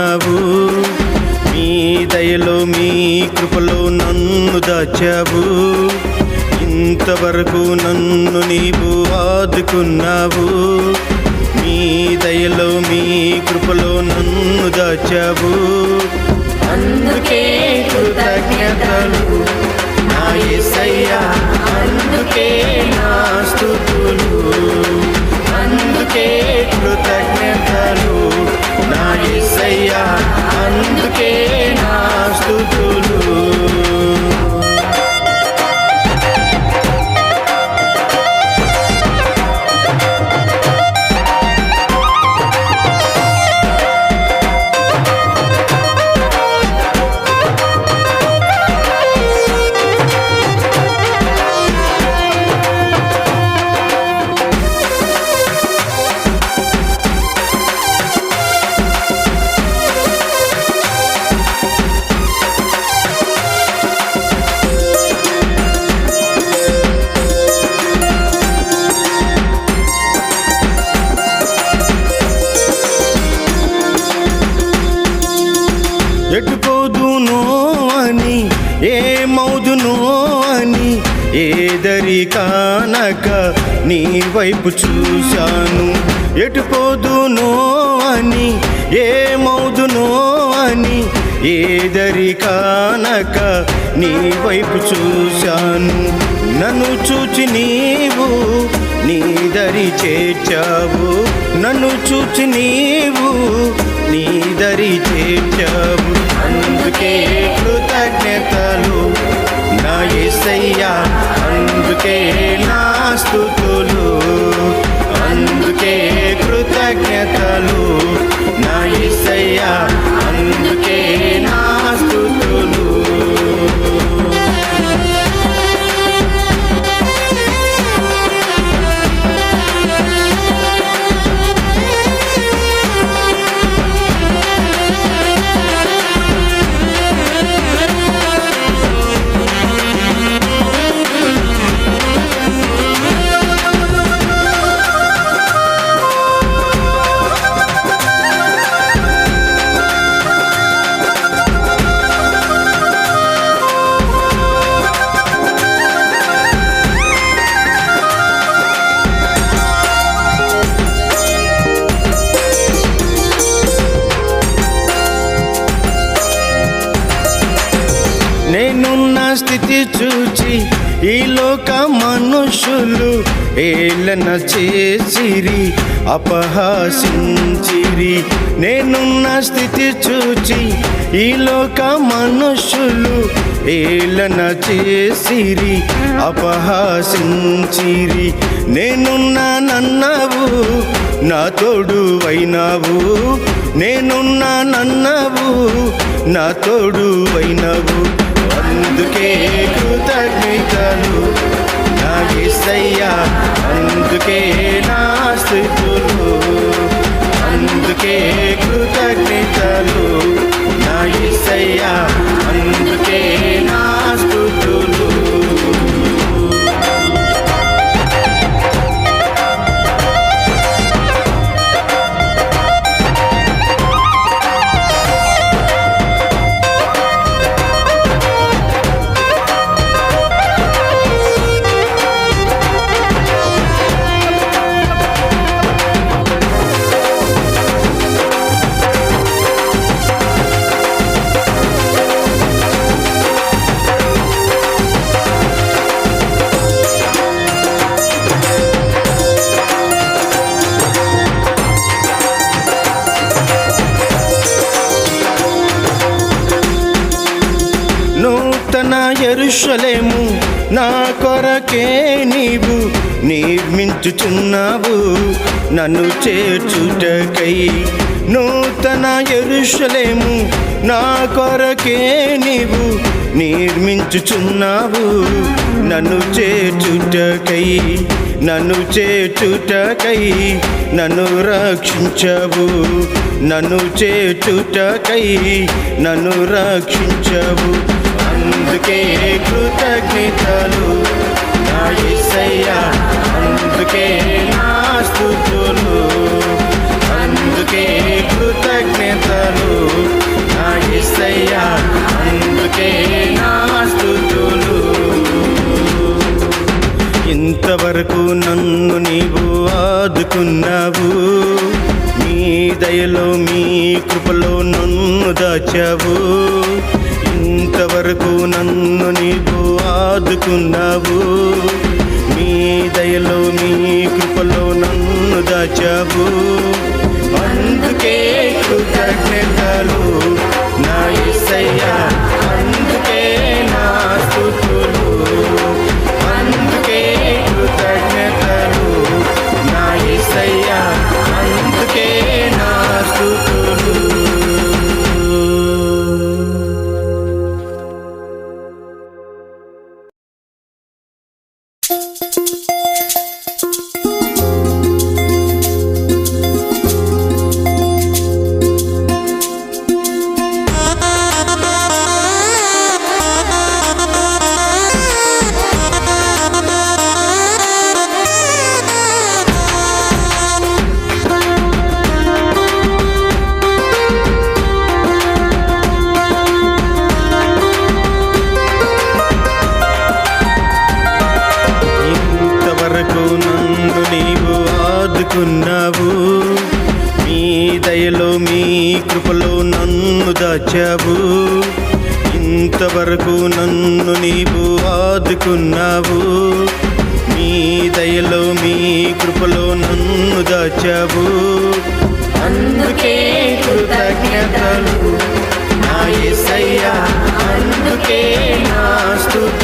ఆదుకున్నావు మీ దయలో మీ కృపలో నన్ను దాచావు. ఇంతవరకు నన్ను నీవు ఆదుకున్నావు. మీ దయలో మీ కృపలో నన్ను దాచావు. అందుకే కృతజ్ఞతలు నా యేసయ్యా అందుకే నా స్థుతులు. అందుకే కృతజ్ఞతలు నా ఇసయ్యా అందుకే నా స్థుతులు ఎటుపోదునో అని ఏమవుదునో అని ఏదరి కానక నీ వైపు చూశాను. ఎటుపోదునో అని ఏమవుదునో అని ఏదరి కానక నీ వైపు చూశాను. నన్ను చూచి నీవు నీ దరి చేర్చావు. నన్ను చూచి నీవు నీ దరి చేర్చావు. అందుకే కృతజ్ఞతలు. నా యేసయ్యా అందుకే నా స్థుతులు. అందుకే కృతజ్ఞతలు. నేనున్న స్థితి చూచి ఈ లోక మనుషులు ఏలన చేసిరి అపహాసించిరి. నేనున్న స్థితి చూచి ఈ లోక మనుషులు ఏలన చేసిరి అపహాసించిరి. నేనున్న నన్నవు నా తోడు అయినావు నేనున్న నన్నవు నా తోడు అయినవు అందుకే కృతజ్ఞతలు నా యేసయ్యా అందుకే నా స్థితులు అందుకే కృతజ్ఞతలు. నా యేసయ్యా నూతన ఎరుషలేము నా కొరకే నీవు నిర్మించుచున్నావు. నన్ను చేర్చుటకై నూతన ఎరుషలేము నా కొరకే నీవు నిర్మించుచున్నావు. నన్ను చేర్చుటకై నన్ను చేర్చుటకై నన్ను రక్షించవు. నన్ను చేర్చుటకై నన్ను రక్షించవు. అందుకే కృతజ్ఞతలు. నా అందుకే నా అందుకే కృతజ్ఞతలు. నా అందుకే నా ఇంతవరకు నన్ను నీవు ఆదుకున్నావు. మీ దయలో మీ కృపలో నన్ను దాచావు. ఇంతవరకు నన్ను నీవు ఆదుకున్నావు. మీ దయలో మీ కృపలో నన్ను దాచావు. అందుకే కృతజ్ఞతలు నా ఇసయ్యా ఇంతవరకు నన్ను నీవు ఆదుకున్నావు. మీ దయలో మీ కృపలో నన్ను దాచావు. అందుకే కృతజ్ఞతలు. నా యేసయ్యా అందుకే నా స్థుతి